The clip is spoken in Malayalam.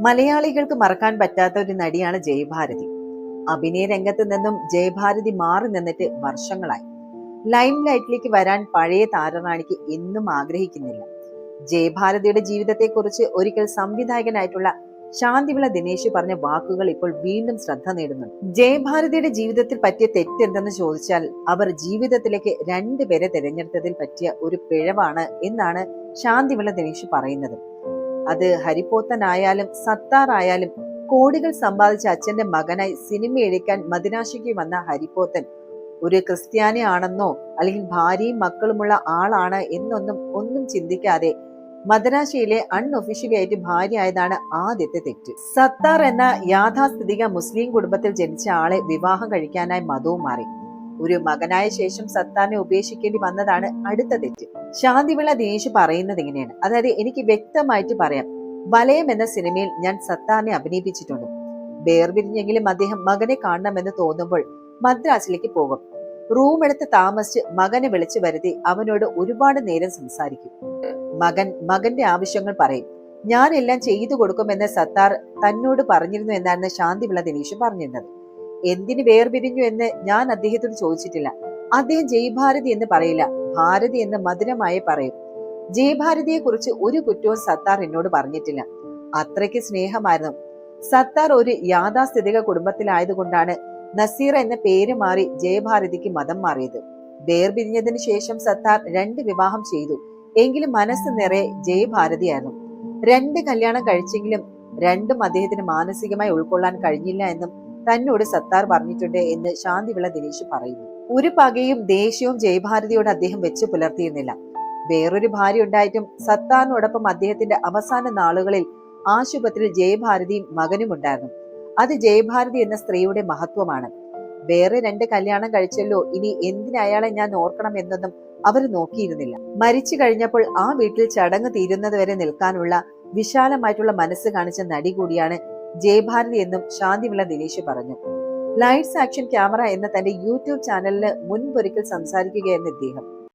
മലയാളികൾക്ക് മറക്കാൻ പറ്റാത്ത ഒരു നടിയാണ് ജയഭാരതി. അഭിനയ രംഗത്ത് നിന്നും ജയഭാരതി മാറി നിന്നിട്ട് വർഷങ്ങളായി. ലൈം ലൈറ്റിലേക്ക് വരാൻ പഴയ താരറാണിക്ക് എന്നും ആഗ്രഹിക്കുന്നില്ല. ജയഭാരതിയുടെ ജീവിതത്തെക്കുറിച്ച് ഒരിക്കൽ സംവിധായകനായിട്ടുള്ള ശാന്തിവിള ദിനേശ് പറഞ്ഞ വാക്കുകൾ ഇപ്പോൾ വീണ്ടും ശ്രദ്ധ നേടുന്നുണ്ട്. ജയഭാരതിയുടെ ജീവിതത്തിൽ പറ്റിയ തെറ്റെന്തെന്ന് ചോദിച്ചാൽ അവർ ജീവിതത്തിലേക്ക് രണ്ടുപേരെ തിരഞ്ഞെടുത്തതിൽ പറ്റിയ ഒരു പിഴവാണ് എന്നാണ് ശാന്തിവിള ദിനേശ് പറയുന്നത്. അത് ഹരിപ്പോത്തനായാലും സത്താർ ആയാലും കോടികൾ സമ്പാദിച്ച അച്ഛന്റെ മകനായി സിനിമ എഴുക്കാൻ മദിനാശിക്ക് വന്ന ഹരിപ്പോത്തൻ ഒരു ക്രിസ്ത്യാനി ആണെന്നോ അല്ലെങ്കിൽ ഭാര്യയും മക്കളുമുള്ള ആളാണ് എന്നൊന്നും ഒന്നും ചിന്തിക്കാതെ മദ്രാശയിലെ അൺഒഫീഷ്യലി ആയിട്ട് ഭാര്യ ആയതാണ് ആദ്യത്തെ തെറ്റ്. സത്താർ എന്ന യാഥാസ്ഥിതിക മുസ്ലിം കുടുംബത്തിൽ ജനിച്ച ആളെ വിവാഹം കഴിക്കാനായി മതവും മാറി. ഒരു മകനായ ശേഷം സത്താനെ ഉപേക്ഷിക്കേണ്ടി വന്നതാണ് അടുത്ത തെറ്റ്. ശാന്തിവിള ദിനേശ് പറയുന്നത് എങ്ങനെയാണ് അതായത് എനിക്ക് വ്യക്തമായിട്ട് പറയാം. വലയം എന്ന സിനിമയിൽ ഞാൻ സത്താനെ അഭിനയിപ്പിച്ചിട്ടുണ്ട്. വേർപിരിഞ്ഞെങ്കിലും അദ്ദേഹം മകനെ കാണണമെന്ന് തോന്നുമ്പോൾ മദ്രാസിലേക്ക് പോകും. റൂം എടുത്ത് താമസിച്ച് മകനെ വിളിച്ചു വരുത്തി അവനോട് ഒരുപാട് നേരം സംസാരിക്കും. മകൻ മകന്റെ ആവശ്യങ്ങൾ പറയും. ഞാനെല്ലാം ചെയ്തു കൊടുക്കുമെന്ന് സത്താർ തന്നോട് പറഞ്ഞിരുന്നു എന്നാണ് ശാന്തിവിള ദിനേശ് പറഞ്ഞിരുന്നത്. എന്തിന് വേർപിരിഞ്ഞു എന്ന് ഞാൻ അദ്ദേഹത്തോട് ചോദിച്ചിട്ടില്ല. അദ്ദേഹം ജയ്ഭാരതി എന്ന് പറയില്ല. ഭാരതി എന്ന് മധുരമായി പറയും. ജയഭാരതിയെ കുറിച്ച് ഒരു കുറ്റവും സത്താർ എന്നോട് പറഞ്ഞിട്ടില്ല. അത്രയ്ക്ക് സ്നേഹമായിരുന്നു. സത്താർ ഒരു യാഥാസ്ഥിതിക കുടുംബത്തിലായതുകൊണ്ടാണ് നസീറ എന്ന പേര് മാറി ജയഭാരതിക്ക് മതം മാറിയത്. വേർപിരിഞ്ഞതിന് ശേഷം സത്താർ രണ്ട് വിവാഹം ചെയ്തു. എങ്കിലും മനസ്സ് നിറയെ ജയഭാരതിയായിരുന്നു. രണ്ട് കല്യാണം കഴിച്ചെങ്കിലും രണ്ടും അദ്ദേഹത്തിന് മാനസികമായി ഉൾക്കൊള്ളാൻ കഴിഞ്ഞില്ല എന്നും തന്നോട് സത്താർ പറഞ്ഞിട്ടുണ്ട് എന്ന് ശാന്തിവിള ദിനേശ് പറയുന്നു. ഒരു പകയും ദേഷ്യവും ജയഭാരതിയോട് അദ്ദേഹം വെച്ച് പുലർത്തിയിരുന്നില്ല. വേറൊരു ഭാര്യ ഉണ്ടായിട്ടും സത്താറിനോടൊപ്പം അദ്ദേഹത്തിന്റെ അവസാന നാളുകളിൽ ആശുപത്രിയിൽ ജയഭാരതിയും മകനും ഉണ്ടായിരുന്നു. അത് ജയഭാരതി എന്ന സ്ത്രീയുടെ മഹത്വമാണ്. വേറെ രണ്ട് കല്യാണം കഴിച്ചല്ലോ ഇനി എന്തിനയാളെ ഞാൻ ഓർക്കണം എന്നൊന്നും അവർ നോക്കിയിരുന്നില്ല. മരിച്ചു കഴിഞ്ഞപ്പോൾ ആ വീട്ടിൽ ചടങ്ങ് തീരുന്നത് വരെ നിൽക്കാനുള്ള വിശാലമായിട്ടുള്ള മനസ്സ് കാണിച്ച നടി കൂടിയാണ് ജയഭാരതി എന്നും ശാന്തിവിള ദിനേശ് പറഞ്ഞു. ലൈറ്റ്സ് ആക്ഷൻ ക്യാമറ എന്ന തന്റെ യൂട്യൂബ് ചാനലിന് മുൻപൊരിക്കൽ സംസാരിക്കുകയായിരുന്നു ഇദ്ദേഹം.